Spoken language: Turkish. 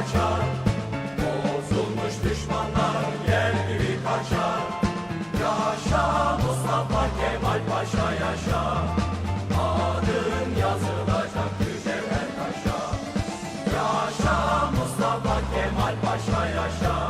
kaçar. Bozulmuş düşmanlar yer gibi kaçar. Yaşa Mustafa Kemal Paşa yaşa. Adın yazılacak mücevher taşa. Yaşa Mustafa Kemal Paşa yaşa.